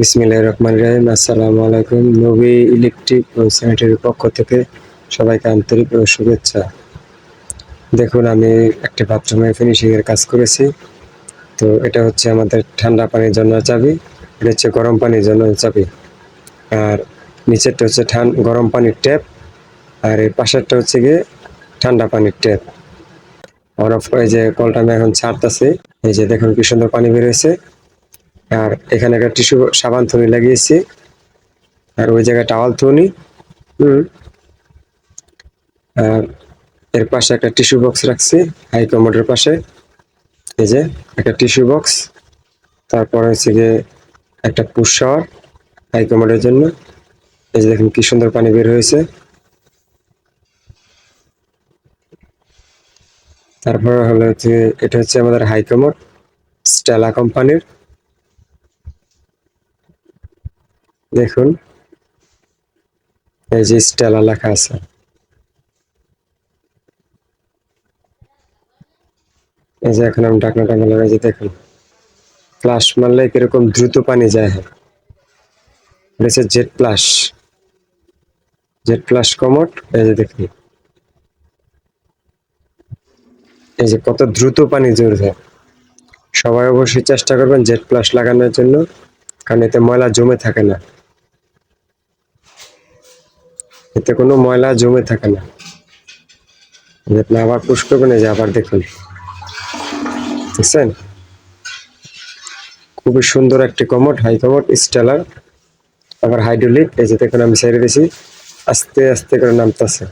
বিসমিল্লাহ রহমান রহিম। আসসালামু আলাইকুম। নবী ইলেকট্রিক ও স্যানিটারির পক্ষ থেকে সবাইকে আন্তরিক ও শুভেচ্ছা। দেখুন, আমি একটি বাথরুমে ফিনিশিংয়ের কাজ করেছি। তো এটা হচ্ছে আমাদের ঠান্ডা পানির জন্য চাবি, এটা হচ্ছে গরম পানির জন্য চাবি। আর নিচেরটা হচ্ছে ঠান গরম পানির ট্যাপ আর এই পাশেরটা হচ্ছে গিয়ে ঠান্ডা পানির ট্যাপ অফ এই যে কলটা আমি এখন ছাড়তেছি, এই যে দেখুন কি সুন্দর পানি বেরোয়েছে আর এখানে একটা টিস্যু সাবান থুনি লাগিয়েছি। আর ওই জায়গায় টাওয়াল থনি। হুম। আর এর পাশে একটা টিস্যু বক্স রাখছি, হাই কমোডের পাশে। এই যে, একটা টিস্যু বক্স। তারপর হচ্ছে গিয়ে একটা পুশ শাওয়ার হাই কমোডের জন্য। এই যে দেখুন কি সুন্দর পানি বের হয়েছে। তারপরে হলো হচ্ছে, এটা হচ্ছে আমাদের হাই কমোড, স্টেলা কোম্পানির। দেখুন, এই যে স্টেলা লেখা আছে। এই যে এখন আমি ডাকনা টাকা লাগাই যে দেখুন ফ্লাশ মারলে কীরকম দ্রুত পানি যায়। এটা হচ্ছে jet plus jet plus commode, এই যে দেখুন। এই যে কত দ্রুত পানি ঝরছে সবাই অবশ্যই চেষ্টা করবেন জেট প্লাস লাগানোর জন্য, কারণ এতে ময়লা জমে থাকে না। এতে কোনো ময়লা জমে থাকে না। আপনি আবার পুশ করবেন যে আবার দেখুন। বুঝছেন খুবই সুন্দর একটি কমোড, হাই কমোড, স্টেলার, আবার হাইড্রোলিক। এই যে দেখুন, আমি ছেড়ে দিয়েছি আস্তে আস্তে করে নামতেছে।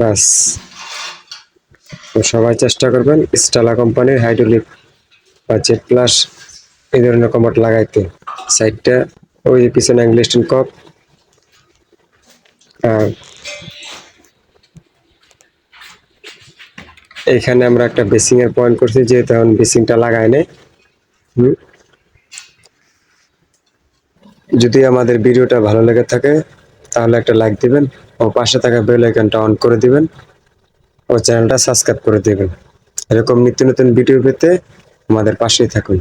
বাস সবাই চেষ্টা করবেন স্টেলা কোম্পানির হাইড্রোলিক বা জেট প্লাস এই ধরনের কমোড লাগাইতে। সাইডটা, ওই পিছনে অ্যাংলিস্টন কপ এখানে আমরা একটা বেসিং এর পয়েন্ট করছি, যেহেতু এখন বেসিংটা লাগায় নেই। যদি আমাদের ভিডিওটা ভালো লেগে থাকে, তাহলে একটা লাইক দিবেন ও পাশে থাকা বেল আইকনটা অন করে দিবেন ও চ্যানেলটা সাবস্ক্রাইব করে দিবেন। এরকম নিত্য নতুন ভিডিও পেতে আমাদের পাশেই থাকুন।